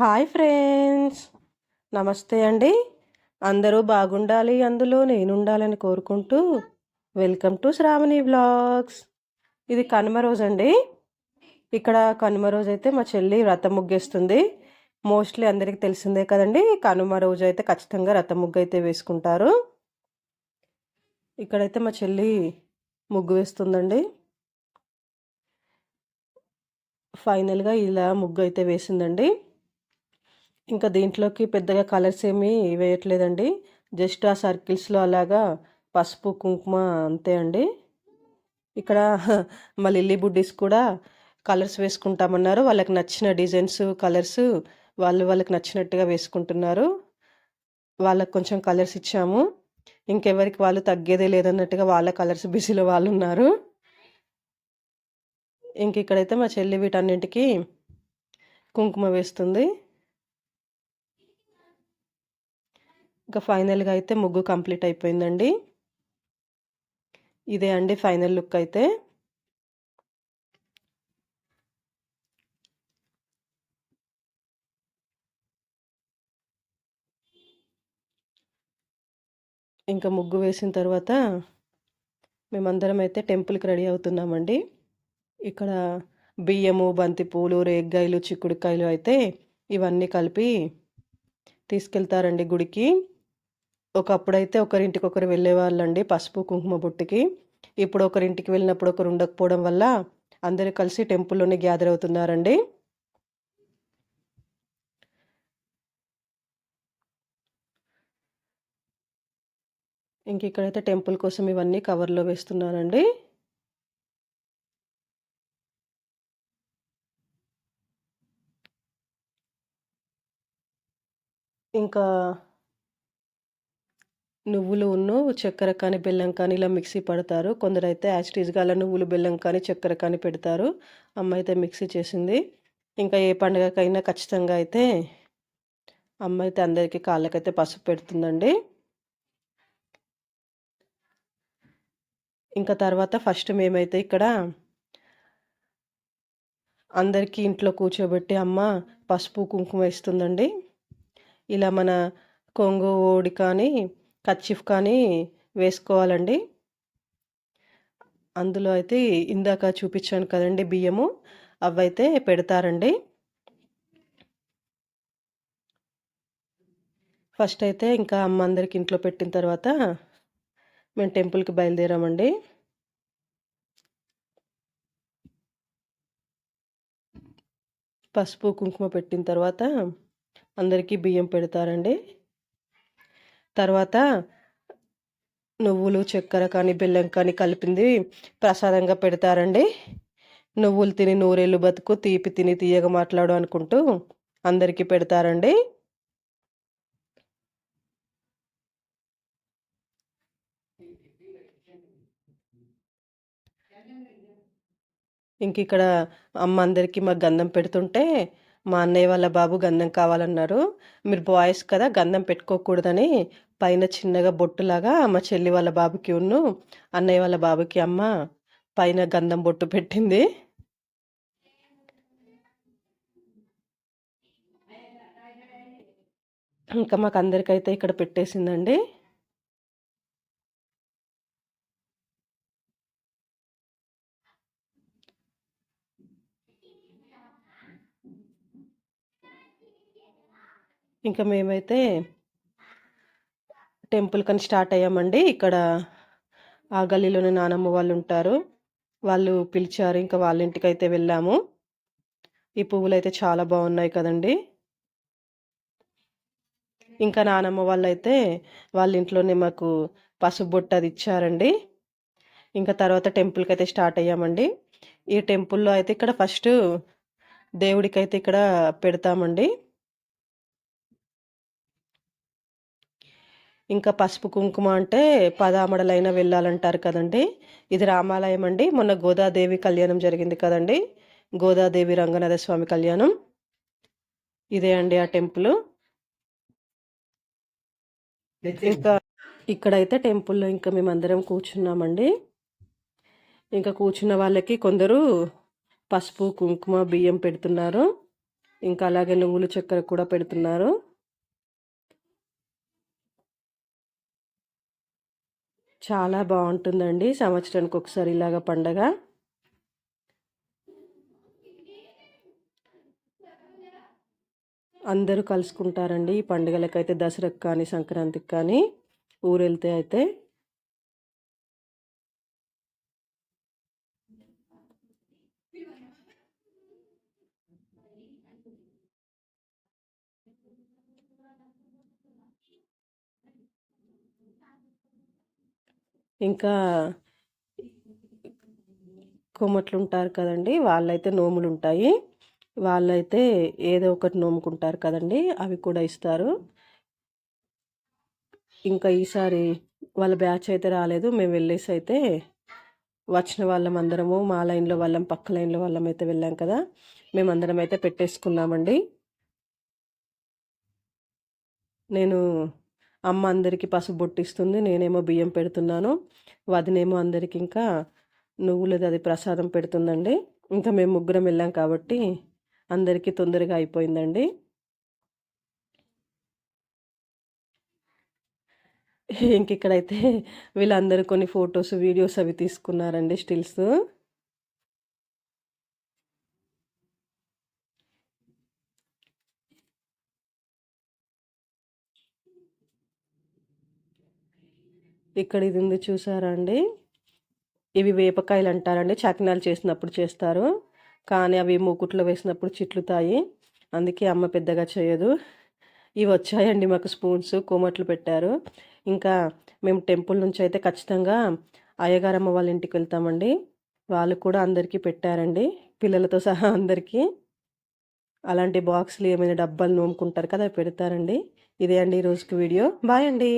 Hi friends. నమస్తే అండి. అందరూ బాగుండాలి అందులో నేను ఉండాలని కోరుకుంటూ వెల్కమ్ టు శ్రావణి బ్లాగ్స్. ఇది కనుమ రోజు అండి ఇక్కడ కనుమ రోజు అయితే మా చెల్లి రథం ముగ్గేస్తుంది. మోస్ట్లీ అందరికీ తెలిసిందే కదండి కనుమ రోజు అయితే ఖచ్చితంగా రథం ముగ్గు అయితే వేసుకుంటారు. ఇక్కడైతే మా చెల్లి ముగ్గు వేస్తుందండి. ఫైనల్గా ఇలా ముగ్గు అయితే వేసిందండి. ఇంకా దీంట్లోకి పెద్దగా కలర్స్ ఏమీ వేయట్లేదండి. జస్ట్ ఆ సర్కిల్స్లో అలాగా పసుపు కుంకుమ అంతే అండి. ఇక్కడ మా లిల్లీ బుడ్డీస్ కూడా కలర్స్ వేసుకుంటామన్నారు. వాళ్ళకి నచ్చిన డిజైన్స్ కలర్స్ వాళ్ళు వాళ్ళకి నచ్చినట్టుగా వేసుకుంటున్నారు. వాళ్ళకి కొంచెం కలర్స్ ఇచ్చాము. ఇంకెవరికి వాళ్ళు తగ్గేదే లేదన్నట్టుగా వాళ్ళ కలర్స్ బిజీలో వాళ్ళు ఉన్నారు. ఇంక ఇక్కడైతే మా చెల్లి వీటన్నింటికి కుంకుమ వేస్తుంది. ఇంకా ఫైనల్గా అయితే ముగ్గు కంప్లీట్ అయిపోయిందండి. ఇదే అండి ఫైనల్ లుక్ అయితే. ఇంకా ముగ్గు వేసిన తర్వాత మేమందరం అయితే టెంపుల్కి రెడీ అవుతున్నామండి. ఇక్కడ బియ్యము బంతిపూలు రేగ్గాయలు చిక్కుడుకాయలు అయితే ఇవన్నీ కలిపి తీసుకెళ్తారండి గుడికి. ఒకప్పుడైతే ఒకరింటికి ఒకరు వెళ్ళేవాళ్ళండి పసుపు కుంకుమ బొట్టుకి. ఇప్పుడు ఒకరింటికి వెళ్ళినప్పుడు ఒకరు ఉండకపోవడం వల్ల అందరూ కలిసి టెంపుల్లోనే గ్యాదర్ అవుతున్నారండి. ఇంక ఇక్కడైతే టెంపుల్ కోసం ఇవన్నీ కవర్లో వేస్తున్నానండి. ఇంకా నువ్వులు ఉన్ను చక్కెర కానీ బెల్లం కానీ ఇలా మిక్సీ పడతారు. కొందరైతే యాస్టీజ్గా అలా నువ్వులు బెల్లం కానీ చక్కెర కానీ పెడతారు. అమ్మ అయితే మిక్సీ చేసింది. ఇంకా ఏ పండుగకైనా ఖచ్చితంగా అయితే అమ్మ అయితే అందరికీ కాళ్ళకైతే పసుపు పెడుతుందండి. ఇంకా తర్వాత ఫస్ట్ మేమైతే ఇక్కడ అందరికీ ఇంట్లో కూర్చోబెట్టి అమ్మ పసుపు కుంకుమ ఇస్తుందండి. ఇలా మన కొంగు ఓడి కానీ కచ్చిఫ్ కానీ వేసుకోవాలండి. అందులో అయితే ఇందాక చూపించాను కదండి బియ్యము. అవైతే పెడతారండి. ఫస్ట్ అయితే ఇంకా అమ్మ అందరికి ఇంట్లో పెట్టిన తర్వాత మేము టెంపుల్కి బయలుదేరామండి. పసుపు కుంకుమ పెట్టిన తర్వాత అందరికీ బియ్యం పెడతారండి. తర్వాత నువ్వులు చక్కెర కానీ బెల్లం కానీ కలిపింది ప్రసాదంగా పెడతారండి. నువ్వులు తిని నూరేళ్ళు బతుకు తీపి తిని తీయగా మాట్లాడు అనుకుంటూ అందరికీ పెడతారండి. ఇంక ఇక్కడ అమ్మ అందరికీ మాకు గంధం పెడుతుంటే మా అన్నయ్య వాళ్ళ బాబు గంధం కావాలన్నారు. మీరు బాయ్స్ కదా గంధం పెట్టుకోకూడదని పైన చిన్నగా బొట్టులాగా మా చెల్లి వాళ్ళ బాబుకి ఉన్ను అన్నయ్య వాళ్ళ బాబుకి అమ్మ పైన గంధం బొట్టు పెట్టింది. ఇంకా మాకు అందరికైతే ఇక్కడ పెట్టేసిందండి. ఇంకా మేమైతే టెంపుల్ కని స్టార్ట్ అయ్యామండి. ఇక్కడ ఆ గల్లీలోనే నానమ్మ వాళ్ళు ఉంటారు వాళ్ళు పిలిచారు. ఇంకా వాళ్ళ ఇంటికి అయితే వెళ్ళాము. ఈ పువ్వులు అయితే చాలా బాగున్నాయి కదండి. ఇంకా నానమ్మ వాళ్ళు అయితే వాళ్ళ ఇంట్లోనే మాకు పసుబొట్టు అది ఇచ్చారండి. ఇంకా తర్వాత టెంపుల్కి అయితే స్టార్ట్ అయ్యామండి. ఈ టెంపుల్లో అయితే ఇక్కడ ఫస్ట్ దేవుడికి అయితే ఇక్కడ పెడతామండి. ఇంకా పసుపు కుంకుమ అంటే పదామడలైన వెళ్ళాలంటారు కదండి. ఇది రామాలయం అండి. మొన్న గోదాదేవి కళ్యాణం జరిగింది కదండి. గోదాదేవి రంగనాథ స్వామి కళ్యాణం. ఇదే అండి ఆ టెంపుల్. ఇంకా ఇక్కడైతే టెంపుల్లో ఇంకా మేమందరం కూర్చున్నామండి. ఇంకా కూర్చున్న వాళ్ళకి కొందరు పసుపు కుంకుమ బియ్యం పెడుతున్నారు. ఇంకా అలాగే నువ్వులు చక్కెర కూడా పెడుతున్నారు. చాలా బాగుంటుందండి సంవత్సరానికి ఒకసారి ఇలాగ పండగ. అందరూ కలుసుకుంటారండి ఈ పండుగలకైతే దసరాకు కానీ సంక్రాంతికి కానీ ఊరు వెళ్తే అయితే. ఇంకా కొమ్మట్లు ఉంటారు కదండి వాళ్ళైతే నోములు ఉంటాయి వాళ్ళైతే ఏదో ఒకటి నోముకుంటారు కదండి అవి కూడా ఇస్తారు. ఇంకా ఈసారి వాళ్ళ బ్యాచ్ అయితే రాలేదు మేము వెళ్ళేసి అయితే వచ్చిన వాళ్ళం అందరము మా లైన్లో వాళ్ళం పక్క లైన్లో వాళ్ళం అయితే వెళ్ళాం కదా మేమందరం అయితే పెట్టేసుకున్నామండి. నేను అమ్మ అందరికీ పసుపు బొట్టిస్తుంది నేనేమో బియ్యం పెడుతున్నాను. వదినేమో అందరికి ఇంకా నువ్వులది అది ప్రసాదం పెడుతుందండి. ఇంకా మేము ముగ్గురం వెళ్ళాం కాబట్టి అందరికీ తొందరగా అయిపోయిందండి. ఇంక ఇక్కడైతే వీళ్ళందరూ కొన్ని ఫొటోస్ వీడియోస్ అవి తీసుకున్నారండి స్టిల్స్. ఇక్కడ ఇది ఉంది చూసారా అండి ఇవి వేపకాయలు అంటారండి. చకినాలు చేసినప్పుడు చేస్తారు. కానీ అవి మూకుట్లో వేసినప్పుడు చిట్లుతాయి. అందుకే అమ్మ పెద్దగా చేయదు. ఇవి వచ్చాయండి మాకు స్పూన్స్ కోమట్లు పెట్టారు. ఇంకా మేము టెంపుల్ నుంచి అయితే ఖచ్చితంగా అయ్యగారమ్మ వాళ్ళ ఇంటికి వెళ్తామండి. వాళ్ళు కూడా అందరికీ పెట్టారండి. పిల్లలతో సహా అందరికీ. అలాంటి బాక్స్లు ఏమైనా డబ్బాలు నోముకుంటారు కదా పెడతారండి. ఇదే అండి ఈరోజుకి వీడియో. బాయ్ అండి.